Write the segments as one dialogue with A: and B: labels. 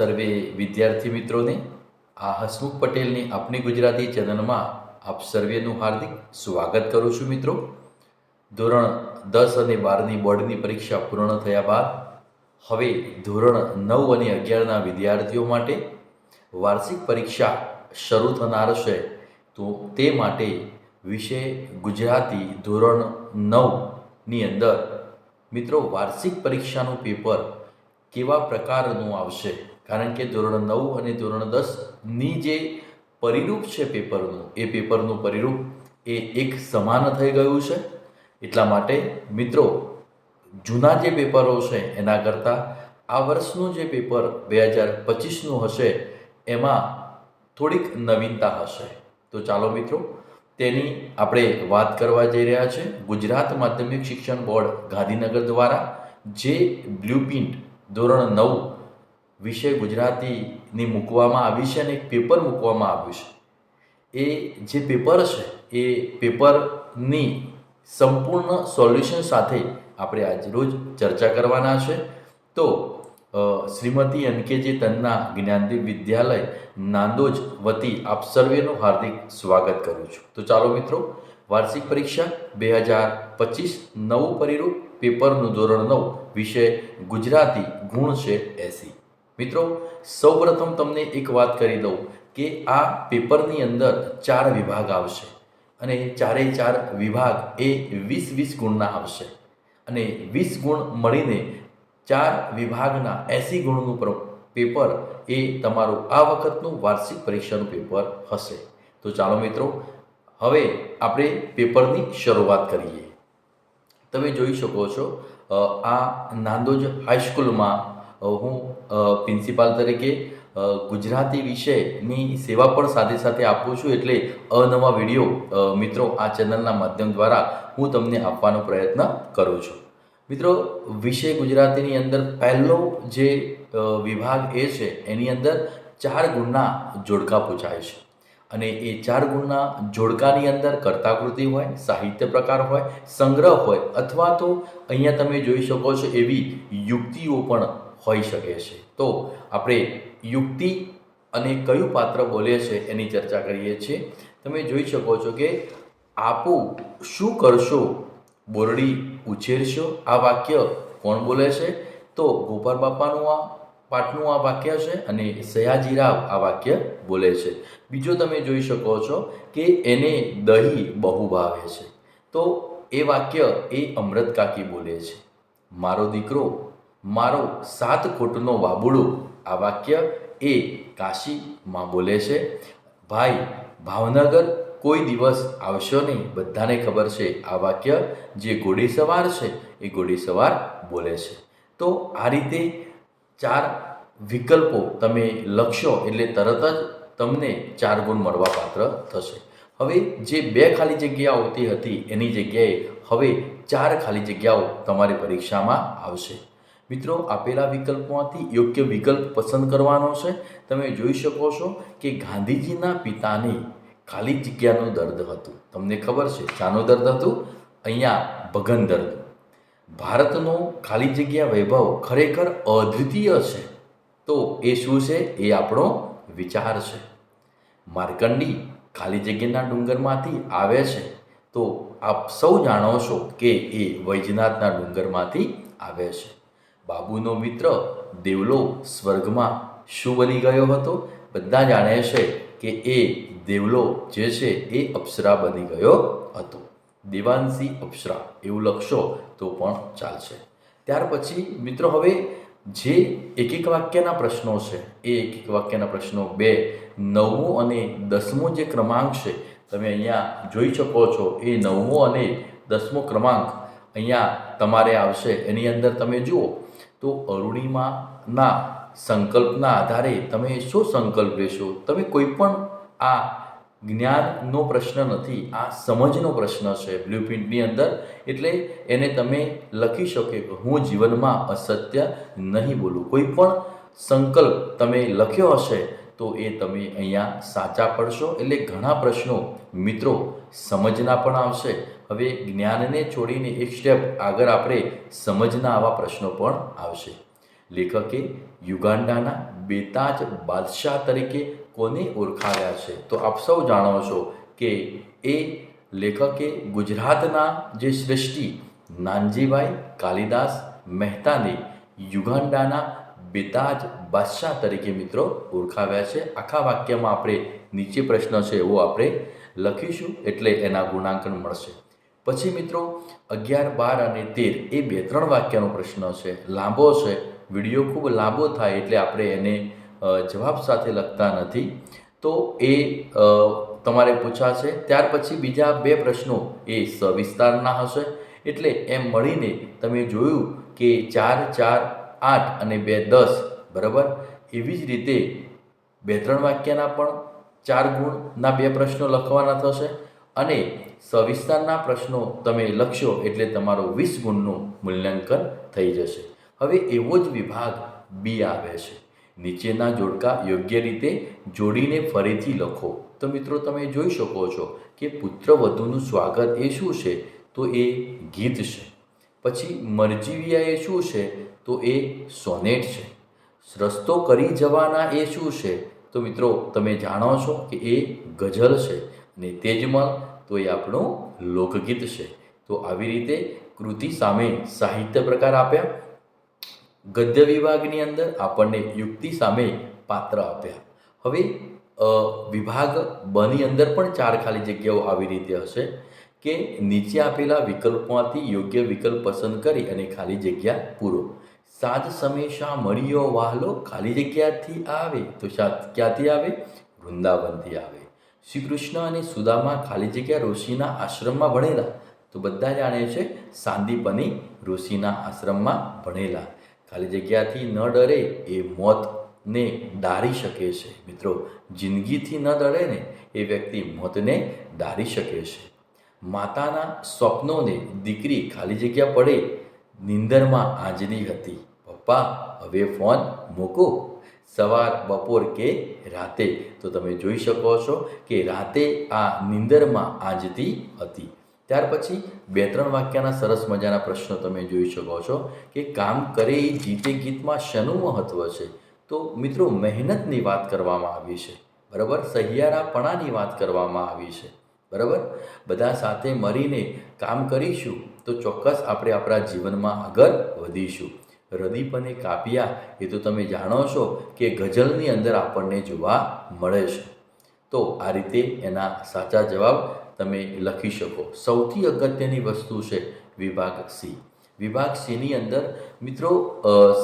A: સર્વે વિદ્યાર્થી મિત્રોને, આ હસમુખ પટેલની આપણી ગુજરાતી ચેનલમાં આપ સર્વેનું હાર્દિક સ્વાગત કરું છું મિત્રો. ધોરણ દસ અને બારની બોર્ડની પરીક્ષા પૂર્ણ થયા બાદ, હવે ધોરણ નવ અને અગિયારના વિદ્યાર્થીઓ માટે વાર્ષિક પરીક્ષા શરૂ થનાર છે. તો તે માટે વિષય ગુજરાતી ધોરણ નવની અંદર મિત્રો વાર્ષિક પરીક્ષાનું પેપર કેવા પ્રકારનું આવશે? કારણ કે ધોરણ નવ અને ધોરણ દસની જે પરિરૂપ છે પેપરનું, એ પેપરનું પરિરૂપ એ એક સમાન થઈ ગયું છે. એટલા માટે મિત્રો, જૂના જે પેપરો છે એના કરતાં આ વર્ષનું જે પેપર બે હજાર પચીસનું હશે, એમાં થોડીક નવીનતા હશે. તો ચાલો મિત્રો, તેની આપણે વાત કરવા જઈ રહ્યા છે ગુજરાત માધ્યમિક શિક્ષણ બોર્ડ ગાંધીનગર દ્વારા, જે બ્લુપ્રિન્ટ ધોરણ નવ વિષય ગુજરાતીની મૂકવામાં આવી છે અને એક પેપર મૂકવામાં આવ્યું છે. એ જે પેપર છે, એ પેપરની સંપૂર્ણ સોલ્યુશન સાથે આપણે આજ રોજ ચર્ચા કરવાના છે. તો શ્રીમતી અનકેજી તન્ના જ્ઞાનદીપ વિદ્યાલય નાંદોજ વતી આપ સર્વેનું હાર્દિક સ્વાગત કરું છું. તો ચાલો મિત્રો, વાર્ષિક પરીક્ષા બે હજાર પચીસ નવું પરિરૂપ પેપરનું ધોરણ નવ, વિષય ગુજરાતી ગુણ છે એસી. મિત્રો, સૌપ્રથમ તમને એક વાત કરી દઉં કે આ પેપરની અંદર ચાર વિભાગ આવશે અને ચારે ચાર વિભાગ એ વીસ વીસ ગુણના આવશે. અને વીસ ગુણ મળીને ચાર વિભાગના એસી ગુણનું પ્ર- પેપર એ તમારું આ વખતનું વાર્ષિક પરીક્ષાનું પેપર હશે. તો ચાલો મિત્રો, હવે આપણે પેપરની શરૂઆત કરીએ. તમે જોઈ શકો છો આ નાંદોજ હાઈસ્કૂલમાં હું પ્રિન્સિપાલ તરીકે ગુજરાતી વિષયની સેવા પણ સાથે સાથે આપું છું એટલે અનવા વીડિયો મિત્રો આ ચેનલના માધ્યમ દ્વારા હું તમને આપવાનો પ્રયત્ન કરું છું. મિત્રો, વિષય ગુજરાતીની અંદર પહેલો જે વિભાગ એ છે, એની અંદર ચાર ગુણના જોડકા પૂછાય છે. અને એ ચાર ગુણના જોડકાની અંદર કર્તાકૃતિ હોય, સાહિત્ય પ્રકાર હોય, સંગ્રહ હોય અથવા તો અહીંયા તમે જોઈ શકો છો એવી યુક્તિઓ પણ હોઈ શકે છે. તો આપણે યુક્તિ અને કયું પાત્ર બોલે છે એની ચર્ચા કરીએ છીએ. તમે જોઈ શકો છો કે આપો શું કરશો? બોરડી ઉછેરશો? આ વાક્ય કોણ બોલે છે? તો ગોપાલ બાપાનું આ પાઠનું આ વાક્ય છે અને સયાજીરાવ આ વાક્ય બોલે છે. બીજો તમે જોઈ શકો છો કે એને દહીં બહુ ભાવે છે. તો એ વાક્ય એ અમૃત કાકી બોલે છે. મારો દીકરો મારો સાત કોટનો બાબુડો આ વાક્ય એ કાશીમાં બોલે છે. ભાઈ, ભાવનગર કોઈ દિવસ આવશો નહીં. બધાને ખબર છે આ વાક્ય જે ઘોડેસવાર છે, એ ઘોડેસવાર બોલે છે. તો આ રીતે ચાર વિકલ્પો તમે લખશો એટલે તરત જ તમને ચાર ગુણ મળવા પાત્ર થશે. હવે જે બે ખાલી જગ્યાઓ તે હતી એની જગ્યાએ હવે ચાર ખાલી જગ્યાઓ તમારી પરીક્ષામાં આવશે. મિત્રો આપેલા વિકલ્પોમાંથી યોગ્ય વિકલ્પ પસંદ કરવાનો છે. તમે જોઈ શકો છો કે ગાંધીજીના પિતાને ખાલી જગ્યાનું દર્દ હતું. તમને ખબર છે શાનું દર્દ હતું? અહીંયા ભગન દર્દ. ભારતનો ખાલી જગ્યા વૈભવ ખરેખર અદ્વિતીય છે. તો એ શું છે? એ આપણો વિચાર છે. માર્કંડી ખાલી જગ્યાના ડુંગરમાંથી આવે છે. તો આપ સૌ જાણો છો કે એ વૈજનાથના ડુંગરમાંથી આવે છે. બાબુનો મિત્ર દેવલો સ્વર્ગમાં શું બની ગયો હતો? બધા જાણે છે કે એ દેવલો જે છે એ અપ્સરા બની ગયો હતો. દેવાંશી અપ્સરા, એવું લખશો તો પણ ચાલશે. ત્યાર પછી મિત્રો હવે જે એક એક વાક્યના પ્રશ્નો છે, એ એક એક વાક્યના પ્રશ્નો બે, નવમો અને દસમો જે ક્રમાંક છે, તમે અહીંયા જોઈ શકો છો, એ નવમો અને દસમો ક્રમાંક અહીંયા તમારે આવશે. એની અંદર તમે જુઓ તો અરુણિમાના સંકલ્પના આધારે તમે શું સંકલ્પ લેશો? તમે કોઈ પણ આ જ્ઞાનનો પ્રશ્ન નથી, આ સમજનો પ્રશ્ન છે બ્લુપ્રિન્ટની અંદર. એટલે એને તમે લખી શકો કે હું જીવનમાં અસત્ય નહીં બોલું. કોઈ પણ સંકલ્પ તમે લખ્યો હશે તો એ તમે અહીંયા સાચા પડશો. એટલે ઘણા પ્રશ્નો મિત્રો સમજના પણ આવશે. હવે જ્ઞાનને છોડીને એક સ્ટેપ આગળ આપણે સમજના આવા પ્રશ્નો પણ આવશે. લેખકે યુગાન્ડાના બેતાજ બાદશાહ તરીકે કોને ઓળખાવ્યા છે? તો આપ સૌ જાણો છો કે એ લેખકે ગુજરાતના જે શ્રેષ્ઠી નાનજીભાઈ કાલિદાસ મહેતાને યુગાન્ડાના બેતાજ બાદશાહ તરીકે મિત્રો ઓળખાવ્યા છે. આખા વાક્યમાં આપણે નીચે પ્રશ્ન છે એવો આપણે લખીશું એટલે એના ગુણાંકન મળશે. પછી મિત્રો, અગિયાર, બાર અને તેર એ બે ત્રણ વાક્યનો પ્રશ્ન છે. લાંબો છે. વીડિયો ખૂબ લાંબો થાય એટલે આપણે એને જવાબ સાથે લખતા નથી. તો એ તમારે પૂછાશે. ત્યાર પછી બીજા બે પ્રશ્નો એ સવિસ્તારના હશે. એટલે એમ મળીને તમે જોયું કે ચાર ચાર, આઠ અને બે, દસ, બરાબર? એવી જ રીતે બે, ત્રણ વાક્યના પણ ચાર ગુણના બે પ્રશ્નો લખવાના થશે. અને સવિસ્તારના પ્રશ્નો તમે લખશો એટલે તમારો વીસ ગુણનું મૂલ્યાંકન થઈ જશે. હવે એવો જ વિભાગ બી આવે છે. નીચેના જોડકા યોગ્ય રીતે જોડીને ફરીથી લખો. તો મિત્રો તમે જોઈ શકો છો કે પુત્રવધુનું સ્વાગત એ શું છે? તો એ ગીત છે. પછી મરજીવિયા એ શું છે? તો એ સોનેટ છે. રસ્તો કરી જવાના એ શું છે? તો મિત્રો તમે જાણો છો કે એ ગઝલ છે અને તેજમલ તો એ આપણું લોકગીત છે. તો આવી રીતે કૃતિ સામે સાહિત્ય પ્રકાર આપ્યા. ગદ્ય વિભાગની અંદર આપણને યુક્તિ સામે પાત્ર આપ્યા. હવે વિભાગ બની અંદર પણ ચાર ખાલી જગ્યાઓ આવી રીતે હશે કે નીચે આપેલા વિકલ્પોમાંથી યોગ્ય વિકલ્પ પસંદ કરી અને ખાલી જગ્યા પૂરો. સાજ સમેશા મળ્યો વાહલો ખાલી જગ્યાથી આવે તો ક્યાંથી આવે? વૃંદાવનથી આવે. શ્રી કૃષ્ણ અને સુદામા ખાલી જગ્યા ઋષિના આશ્રમમાં ભણેલા. તો બધા જાણે છે સાંદીપની ઋષિના આશ્રમમાં ભણેલા. ખાલી જગ્યાથી ન ડરે એ મોતને ડારી શકે છે. મિત્રો, જિંદગીથી ન ડરે ને એ વ્યક્તિ મોતને ડારી શકે છે. માતાના સ્વપ્નોને દીકરી ખાલી જગ્યા પડે, નિંદરમાં આંજલી હતી. પપ્પા, હવે ફોન મૂકો. સવાર, બપોર કે રાતે. તો તમે જોઈ શકો છો કે રાતે આ નિંદરમાં આંજતી હતી. ત્યાર પછી બે ત્રણ વાક્યના સરસ મજાના પ્રશ્નો તમે જોઈ શકો છો કે કામ કરે એ જીતે ગીતમાં શેનું મહત્ત્વ છે? તો મિત્રો, મહેનતની વાત કરવામાં આવી છે. બરાબર? સહિયારાપણાની વાત કરવામાં આવી છે. બરાબર? બધા સાથે મળીને કામ કરીશું તો ચોક્કસ આપણે આપણા જીવનમાં આગળ વધીશું. રદીપ અને કાપિયા. એ તો તમે જાણો છો કે ગઝલની અંદર આપણને જોવા મળે છે. તો આ રીતે એના સાચા જવાબ તમે લખી શકો. સૌથી અગત્યની વસ્તુ છે વિભાગ સી. વિભાગ સીની અંદર મિત્રો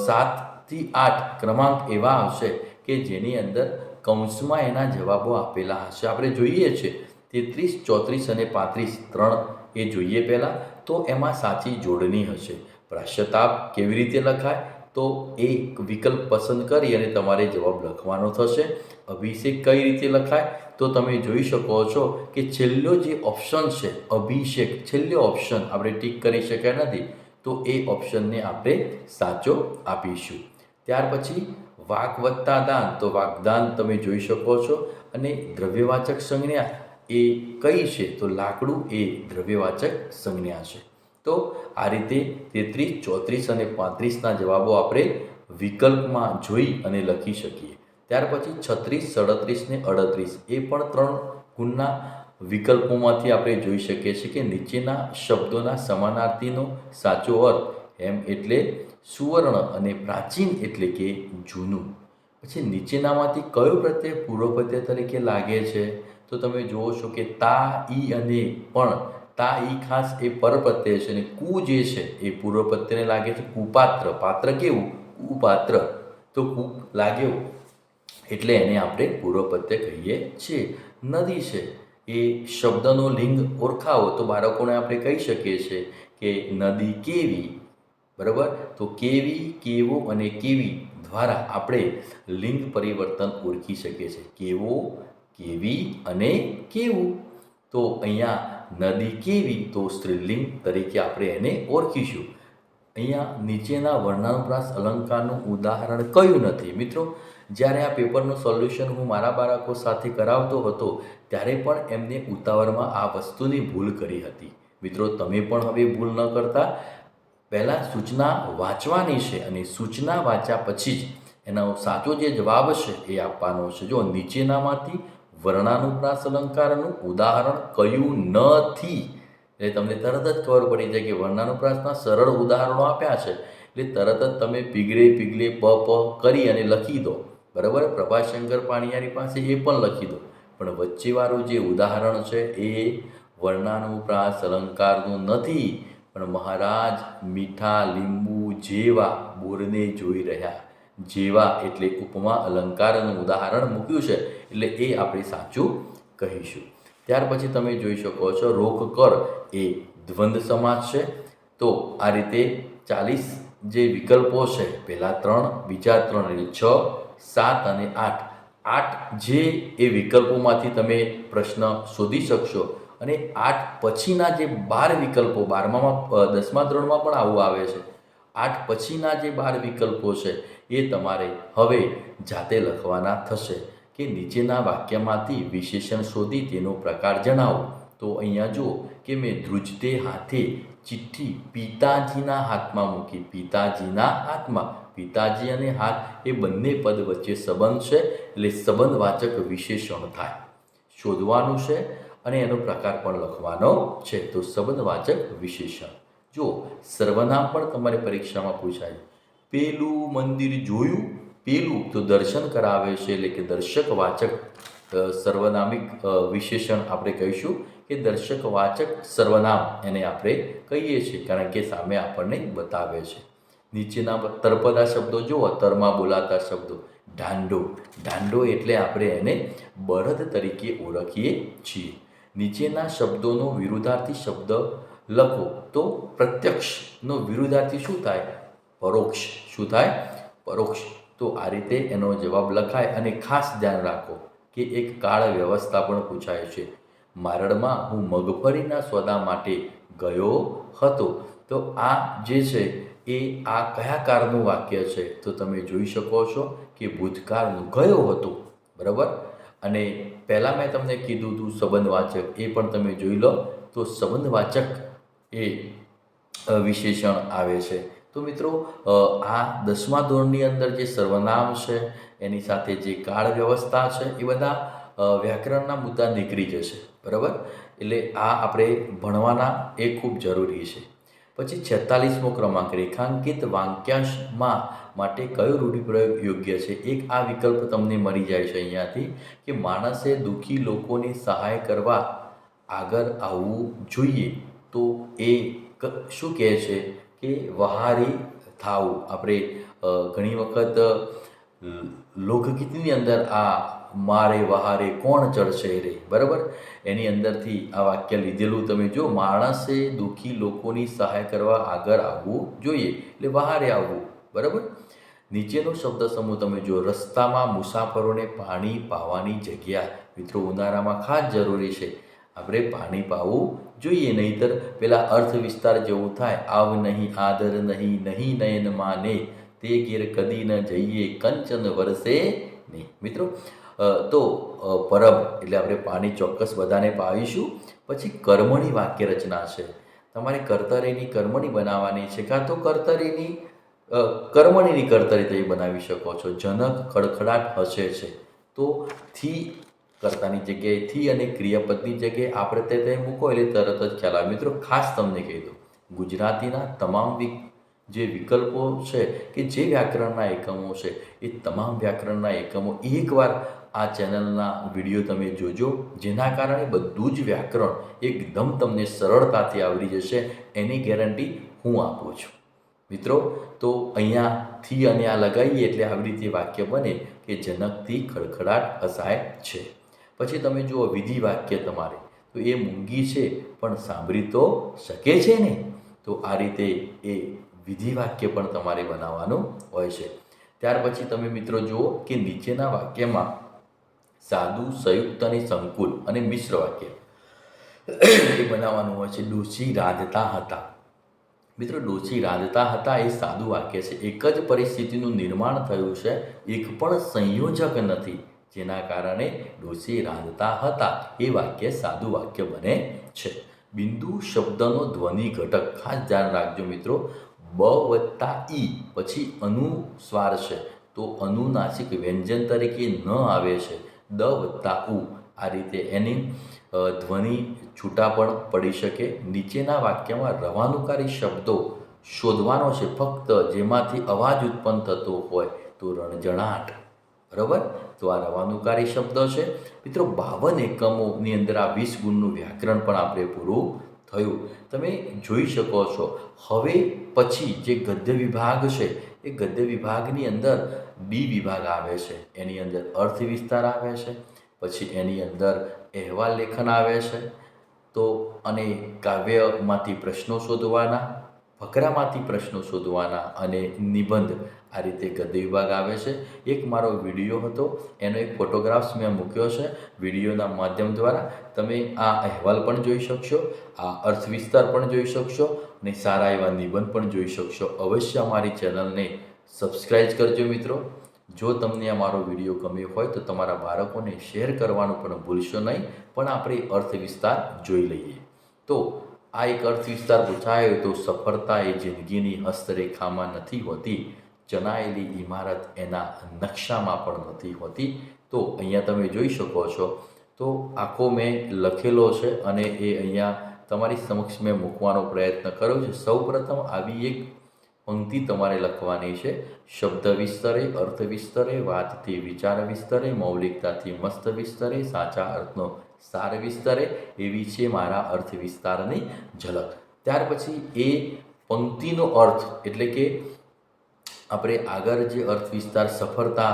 A: સાતથી આઠ ક્રમાંક એવા આવશે કે જેની અંદર કૌંસમાં એના જવાબો આપેલા હશે. આપણે જોઈએ છે તેત્રીસ ચોત્રીસ અને પાંત્રીસ ત્રણ એ જોઈએ પહેલાં તો એમાં સાચી જોડણી હશે. પ્રાશ્યતાપ કેવી રીતે લખાય? તો એક વિકલ્પ પસંદ કરી અને તમારે જવાબ લખવાનો થશે. અભિષેક કઈ રીતે લખાય? તો તમે જોઈ શકો છો કે છેલ્લો જે ઓપ્શન છે, અભિષેક, છેલ્લો ઓપ્શન આપણે ટીક કરી શક્યા નથી. તો એ ઓપ્શનને આપણે સાચો આપીશું. ત્યાર પછી વાક વત્તા દાન. તો વાગદાન તમે જોઈ શકો છો. અને દ્રવ્યવાચક સંજ્ઞા એ કઈ છે? તો લાકડું એ દ્રવ્યવાચક સંજ્ઞા છે. તો આ રીતે તેત્રીસ, ચોત્રીસ અને પાંત્રીસના જવાબો આપણે વિકલ્પમાં જોઈ અને લખી શકીએ. ત્યાર પછી છત્રીસ, સડત્રીસ ને અડત્રીસ, એ પણ ત્રણ ગુણના વિકલ્પોમાંથી આપણે જોઈ શકીએ છીએ કે નીચેના શબ્દોના સમાનાર્થીનો સાચો અર્થ એમ એટલે સુવર્ણ અને પ્રાચીન એટલે કે જૂનું. પછી નીચેનામાંથી કયો પ્રત્યય પૂર્વ પ્રત્યય તરીકે લાગે છે? તો તમે જુઓ છો કે તા, ઈ અને પણ તા ઈ ખાસ એ પરપ્રત્યય છે અને કુ જે છે એ પૂર્વ પ્રત્યયને લાગે છે કુપાત્ર. પાત્ર કેવું? કુપાત્ર. તો કુ લાગ્યો એટલે એને આપણે પૂર્વ પ્રત્યય કહીએ છીએ. નદી છે એ શબ્દનો લિંગ ઓળખાવો તો બાળકોને આપણે કહી શકીએ છીએ કે નદી કેવી? બરાબર? તો કેવી, કેવો અને કેવી દ્વારા આપણે લિંગ પરિવર્તન ઓળખી શકીએ છીએ. કેવો, કેવી અને કેવું? તો અહીંયા નદી કેવી તો સ્ત્રીલિંગ તરીકે આપણે એને ઓળખીશું. અહીંયા નીચેના વર્ણાનુપ્રાસ અલંકારનું ઉદાહરણ કયું નથી. મિત્રો, જ્યારે આ પેપરનું સોલ્યુશન હું મારા બાળકો સાથે કરાવતો હતો, ત્યારે પણ એમને ઉતાવળમાં આ વસ્તુની ભૂલ કરી હતી. મિત્રો, તમે પણ હવે ભૂલ ન કરતા. પહેલાં સૂચના વાંચવાની છે અને સૂચના વાંચ્યા પછી જ એનો સાચો જે જવાબ છે એ આપવાનો છે. જો નીચેનામાંથી વર્ણાનુપ્રાસ અલંકારનું ઉદાહરણ કયું નથી? એટલે તમને તરત જ ખબર પડી જાય કે વર્ણાનુપ્રાસના સરળ ઉદાહરણો આપ્યા છે. એટલે તરત જ તમે પીગળે પીગળે પ પ કરી અને લખી દો. બરાબર? પ્રભાશંકર પાણીયારી પાસે એ પણ લખી દો. પણ વચ્ચેવાળું જે ઉદાહરણ છે એ વર્ણાનુપ્રાસ અલંકારનું નથી. પણ મહારાજ મીઠા લીંબુ જેવા બોરને જોઈ રહ્યા. જેવા એટલે ઉપમા અલંકારનું ઉદાહરણ મૂક્યું છે. એટલે એ આપણે સાચું કહીશું. ત્યાર પછી તમે જોઈ શકો છો, રોક કર એ દ્વંદ સમાસ છે. તો આ રીતે ચાલીસ જે વિકલ્પો છે, પહેલાં ત્રણ, બીજા ત્રણ એટલે છ, સાત અને આઠ. આઠ જે એ વિકલ્પોમાંથી તમે પ્રશ્ન શોધી શકશો અને આઠ પછીના જે બાર વિકલ્પો, બારમામાં દસમા ધોરણમાં પણ આવું આવે છે. આઠ પછીના જે બાર વિકલ્પો છે, એ તમારે હવે જાતે લખવાના થશે. કે નીચેના વાક્યમાંથી વિશેષણ શોધી તેનો પ્રકાર જણાવો. તો અહીંયા જુઓ કે મેં ધ્રુજતે હાથે ચિઠ્ઠી પિતાજીના હાથમાં મૂકી. પિતાજીના હાથમાં. પિતાજી અને હાથ એ બંને પદ વચ્ચે સંબંધ છે, એટલે સંબંધવાચક વિશેષણ થાય. શોધવાનું છે અને એનો પ્રકાર પણ લખવાનો છે. તો સંબંધવાચક વિશેષણ. જો સર્વનામ પણ તમારી પરીક્ષામાં પૂછાય. પેલું મંદિર જોયું? પેલું તો દર્શન કરાવે છે એટલે કે દર્શક વાચક સર્વનામિક વિશેષણ આપણે કહીશું કે દર્શક વાચક સર્વનામ એને આપણે કહીએ છીએ, કારણ કે સામે આપણને બતાવે છે. નીચેના તર્પદા શબ્દો જુઓ, તરમાં બોલાતા શબ્દો. ઢાંડો. ઢાંડો એટલે આપણે એને બળદ તરીકે ઓળખીએ છીએ. નીચેના શબ્દોનો વિરુદ્ધાર્થી શબ્દ લખો તો પ્રત્યક્ષનો વિરુદ્ધાર્થી શું થાય? પરોક્ષ. શું થાય? પરોક્ષ. તો આ રીતે એનો જવાબ લખાય અને ખાસ ધ્યાન રાખો કે એક કાળ વ્યવસ્થા પણ પૂછાય છે. મારડમાં હું મગફળીના સોદા માટે ગયો હતો. તો આ જે છે એ આ કયા કાળનું વાક્ય છે? તો તમે જોઈ શકો છો કે ભૂતકાળનું ગયો હતો. બરાબર? અને પહેલાં મેં તમને કીધું હતું સંબંધવાચક, એ પણ તમે જોઈ લો. તો સંબંધવાચક એ વિશેષણ આવે છે. તો મિત્રો આ દસમા ધોરણની અંદર જે સર્વનામ છે, એની સાથે જે કાળ વ્યવસ્થા છે, એ બધા વ્યાકરણના મુદ્દા નીકળી જશે. બરાબર? એટલે આ આપણે ભણવાના એ ખૂબ જરૂરી છે. પછી છેતાલીસમો ક્રમાંક, રેખાંકિત વાક્યાંશમાં માટે કયો રૂઢિપ્રયોગ યોગ્ય છે? એક આ વિકલ્પ તમને મળી જાય છે અહીંયાથી કે માણસે દુઃખી લોકોની સહાય કરવા આગળ આવવું જોઈએ. તો એ શું કહે છે? કે વહારી થાવું આપણે ઘણી વખત લોકગીતની અંદર આ મારે વહારે કોણ ચડશે રે, બરાબર? એની અંદરથી આ વાક્ય લીધેલું તમે જો, માણસે દુઃખી લોકોની સહાય કરવા આગળ આવવું જોઈએ, એટલે વહારે આવવું, બરાબર? નીચેનો શબ્દ સમૂહ તમે જો, રસ્તામાં મુસાફરોને પાણી પાવાની જગ્યા, મિત્રો, ઉનાળામાં ખાસ જરૂરી છે. આપણે પાણી પાવું જોઈએ, નહીંતર પેલા અર્થ વિસ્તાર જેવું થાય. આવ નહીં, આદર નહીં નહીં નયન માને. તે ઘેર કદી ન જઈએ, કંચન વરસે નહીં. મિત્રો તો પરબ એટલે આપણે પાણી ચોક્કસ બધાને પાવીશું. પછી કર્મણી વાક્ય રચના છે. તમારે કર્તરીની કર્મણી બનાવવાની છે કાં તો કર્તરીની કર્મણીની કર્તરી તમે બનાવી શકો છો. જનક, ખડખડાટ હસે છે. તો થી કર્તાની જગ્યાએ થી અને ક્રિયાપદની જગ્યાએ આપણે તે મૂકો એટલે તરત જ ખ્યાલ આવે. મિત્રો, ખાસ તમને કહી દઉં. ગુજરાતીના તમામ જે વિકલ્પો છે કે જે વ્યાકરણના એકમો છે, એ તમામ વ્યાકરણના એકમો એકવાર આ ચેનલના વીડિયો તમે જોજો, જેના કારણે બધું જ વ્યાકરણ એકદમ તમને સરળતાથી આવડી જશે, એની ગેરંટી હું આપું છું. મિત્રો, તો અહીંયાથી અને આ લગાવીએ એટલે આવી રીતે વાક્ય બને કે જનકથી ખડખડાટ હસાય છે. પછી તમે જુઓ વિધિ વાક્ય તમારે. તો એ મૂંગી છે, પણ સાંભળી તો શકે છે ને? તો આ રીતે એ વિધિ વાક્ય પણ તમારે બનાવવાનું હોય છે. ત્યાર પછી તમે મિત્રો જુઓ કે નીચેના વાક્યમાં સાદું, સંયુક્ત અને સંકુલ અને મિશ્ર વાક્ય એ બનાવવાનું હોય છે. ડોસી રાંધતા હતા. મિત્રો ડોસી રાંધતા હતા એ સાદું વાક્ય છે. એક જ પરિસ્થિતિનું નિર્માણ થયું છે. એક પણ સંયોજક નથી. જેના કારણે ડોસી રાંધતા હતા. એ વાક્ય સાદું વાક્ય બને છે. બિંદુ શબ્દનો ધ્વનિ ઘટક. ખાસ ધ્યાન રાખજો મિત્રો. બ વત્તા ઈ પછી અનુસ્વાર છે. તો અનુનાસિક વ્યંજન તરીકે ન આવે છે. દ વત્તા ઉ. આ રીતે એની ધ્વનિ છૂટા પણ પડી શકે. નીચેના વાક્યમાં રવાનુકારી શબ્દો શોધવાનો છે. ફક્ત જેમાંથી અવાજ ઉત્પન્ન થતો હોય તો રણજણાટ. બરાબર? તો આ રવાનુકારી શબ્દ છે. મિત્રો, બાવન એકમોની અંદર આ વીસ ગુણનું વ્યાકરણ પણ આપણે પૂરું થયું. તમે જોઈ શકો છો. હવે પછી જે ગદ્ય વિભાગ છે, એ ગદ્ય વિભાગની અંદર બી વિભાગ આવે છે. એની અંદર અર્થ વિસ્તાર આવે છે. પછી એની અંદર અહેવાલ લેખન આવે છે. તો અને કાવ્યમાંથી પ્રશ્નો શોધવાના, ફકરામાંથી પ્રશ્નો શોધવાના અને નિબંધ આ રીતે ગદ્ય વિભાગ આવે છે. એક મારો વીડિયો હતો, એનો એક ફોટોગ્રાફ્સ મેં મૂક્યો છે વિડીયોના માધ્યમ દ્વારા. તમે આ અહેવાલ પણ જોઈ શકશો, આ અર્થ વિસ્તાર પણ જોઈ શકશો અને સારા એવા નિબંધ પણ જોઈ શકશો. અવશ્ય અમારી ચેનલને સબસ્ક્રાઈબ કરજો મિત્રો. જો તમને આ મારો વીડિયો ગમ્યો હોય તો તમારા બાળકોને શેર કરવાનું પણ ભૂલશો નહીં, પણ આપણે અર્થ વિસ્તાર જોઈ લઈએ. તો આ એક અર્થ વિસ્તાર પૂછાયો તો સફળતા એ જિંદગીની હસ્તરેખામાં નથી હોતી. ચણાયેલી ઇમારત એના નકશામાં પણ નથી હોતી. તો અહીંયા તમે જોઈ શકો છો. તો આખો મેં લખેલો છે અને એ અહીંયા તમારી સમક્ષ મેં મૂકવાનો પ્રયત્ન કર્યો છે. સૌપ્રથમ આવી એક પંક્તિ તમારે લખવાની છે. શબ્દ વિસ્તરે, અર્થ વિસ્તરે, વાતથી વિચાર વિસ્તરે, મૌલિકતાથી મસ્ત વિસ્તરે, સાચા અર્થનો સાર વિસ્તરે, એવી છે મારા અર્થ વિસ્તારની ઝલક. ત્યાર પછી એ પંક્તિનો અર્થ એટલે કે આપણે આગળ જે અર્થ વિસ્તાર સફળતા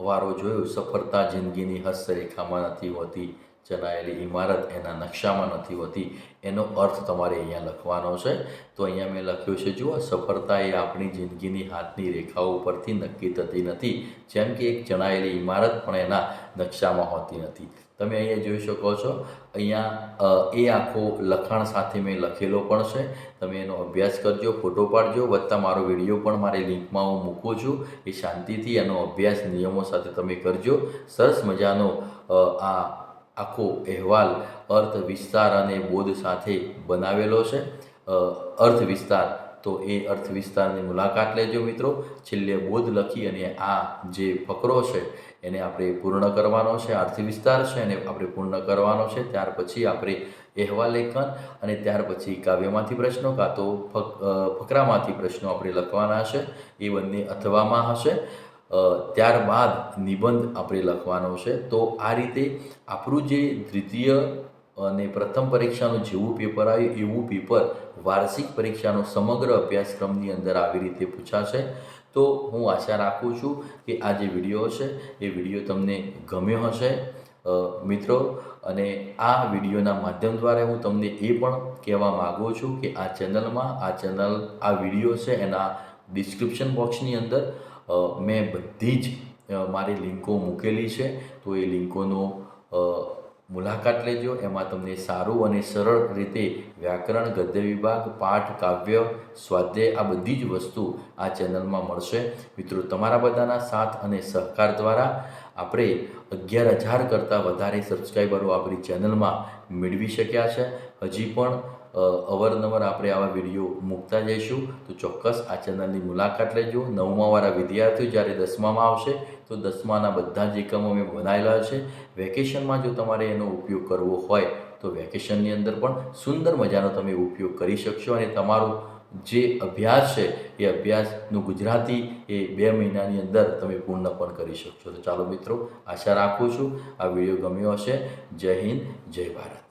A: વાળો જોયો, સફળતા જિંદગીની હસ્તરેખામાં નથી હોતી, ચલાયેલી ઇમારત એના નકશામાં નથી હોતી, એનો અર્થ તમારે અહીંયા લખવાનો છે. તો અહીંયા મેં લખ્યું છે, જુઓ, સફળતા એ આપણી જિંદગીની હાથની રેખાઓ ઉપરથી નક્કી થતી નથી, જેમ કે એક ચણાયેલી ઇમારત પણ એના નકશામાં હોતી નથી. તમે અહીંયા જોઈ શકો છો. અહીંયા એ આખો લખાણ સાથે મેં લખેલો પણ છે. તમે એનો અભ્યાસ કરજો, ફોટો પાડજો, વત્તા મારો વીડિયો પણ મારી લિંકમાં હું મૂકું છું. એ શાંતિથી એનો અભ્યાસ નિયમો સાથે તમે કરજો. સરસ મજાનો આ આખો અહેવાલ અર્થ વિસ્તાર અને બોધ સાથે બનાવેલો છે. અર્થ વિસ્તાર તો એ અર્થ વિસ્તારની મુલાકાત લેજો મિત્રો. છેલ્લે બોધ લખી અને આ જે ફકરો છે, એને આપણે પૂર્ણ કરવાનો છે અર્થ વિસ્તાર છે, એને આપણે પૂર્ણ કરવાનો છે. ત્યાર પછી આપણે અહેવાલેખન અને ત્યાર પછી કાવ્યમાંથી પ્રશ્નો કાં તો ફક ફકરામાંથી પ્રશ્નો આપણે લખવાના છે એ બંને અથવામાં હશે. ત્યારબાદ નિબંધ આપણે લખવાનો છે. તો આ રીતે આપણું જે દ્વિતીય અને પ્રથમ પરીક્ષાનું જેવું પેપર આવ્યું, એવું પેપર વાર્ષિક પરીક્ષાનો સમગ્ર અભ્યાસક્રમની અંદર આવી રીતે પૂછાશે. તો હું આશા રાખું છું કે આ જે વીડિયો છે એ વીડિયો તમને ગમ્યો હશે. મિત્રો, અને આ વિડીયોના માધ્યમ દ્વારા હું તમને એ પણ કહેવા માગું છું કે આ ચેનલમાં, આ ચેનલ, આ વીડિયો છે એના ડિસ્ક્રિપ્શન બોક્સની અંદર મેં બધી જ મારી લિંકો મૂકેલી છે. તો એ લિંકોનો મુલાકાત લેજો. એમાં તમને સારું અને સરળ રીતે વ્યાકરણ ગદ્ય વિભાગ પાઠ, કાવ્ય, સ્વાધ્યાય, આ બધી જ વસ્તુ આ ચેનલમાં મળશે. મિત્રો, તમારા બધાના સાથ અને સહકાર દ્વારા આપણે અગિયાર હજાર કરતાં વધારે સબસ્ક્રાઈબરો આપણી ચેનલમાં મેળવી શક્યા છે. હજી પણ અવારનવાર આપણે આવા વીડિયો મૂકતા જઈશું. તો ચોક્કસ આ ચેનલની મુલાકાત લેજો. નવમાવાળા વિદ્યાર્થીઓ જ્યારે દસમામાં આવશે, તો દસમાના બધા જ એકમો મેં બનાવેલા છે. વેકેશનમાં જો તમારે એનો ઉપયોગ કરવો હોય, તો વેકેશનની અંદર પણ સુંદર મજાનો તમે ઉપયોગ કરી શકશો. અને તમારું જે અભ્યાસ છે, એ અભ્યાસનું ગુજરાતી એ બે મહિનાની અંદર તમે પૂર્ણ પણ કરી શકશો. તો ચાલો મિત્રો, આશા રાખું છું આ વીડિયો ગમ્યો હશે. જય હિન્દ, જય ભારત.